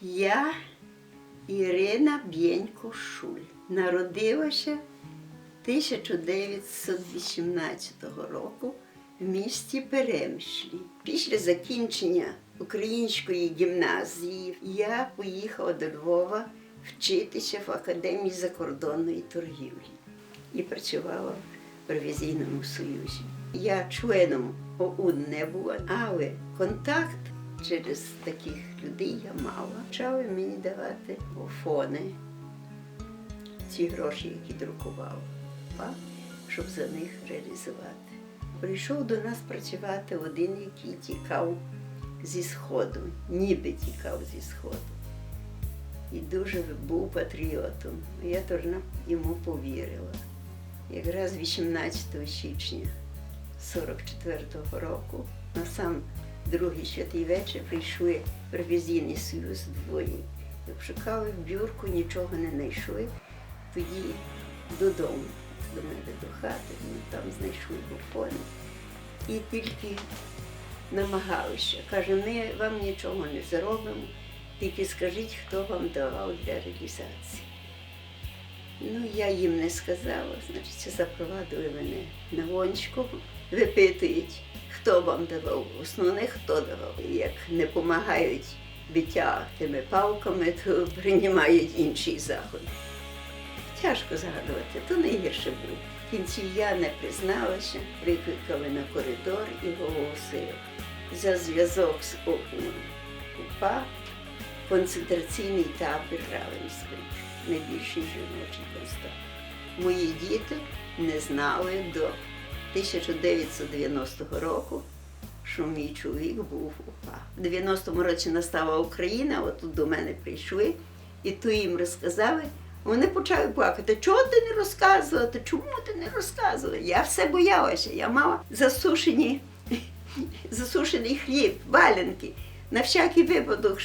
Я Ірина Бєнько Шуль. Народилася 1918 року в місті Перемишлі. Після закінчення української гімназії я поїхала до Львова вчитися в Академії закордонної торгівлі і працювала в Ревізійному Союзі. Я членом ОУН не була, але контакт через таких людей я мала. Почали мені давати фони, ці гроші, які друкував, щоб за них реалізувати. Прийшов до нас працювати один, який тікав зі сходу, ніби тікав зі сходу. І дуже був патріотом. Я теж йому повірила. Якраз 18 січня 44-го року, на сам другий святий вечір прийшли в ревізійний союз двоє. Як шукали в бюрку, нічого не знайшли. Тоді додому, до мене до хати, ну, там знайшли буфони. І тільки намагалися. Каже, ми вам нічого не зробимо, тільки скажіть, хто вам давав для реалізації. Ну, я їм не сказала, значить, запровадили мене на гончку, випитують, хто вам давав. Основне, хто давав. Як не допомагають биття тими палками, то приймають інший заход. Тяжко згадувати, то найгірше було. В кінці я не призналася, викликали на коридор і оголосили за зв'язок з ОУН. УПА концентраційний табір Равенський, найбільший жіночий концтабір. Мої діти не знали до 1990 року, що мій чоловік був УПА. В 90-му році настала Україна, от тут до мене прийшли, і то їм розказали. Вони почали плакати. Чого ти не розказувала? Чому ти не розказувала? Я все боялася. Я мала засушені, засушений хліб, валенки, на всякий випадок,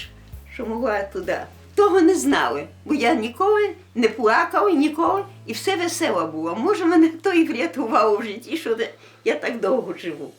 що могла туди. Того не знали, бо я ніколи не плакала, ніколи, і все весело було. Може, мене то і врятувало в житті, що я так довго живу.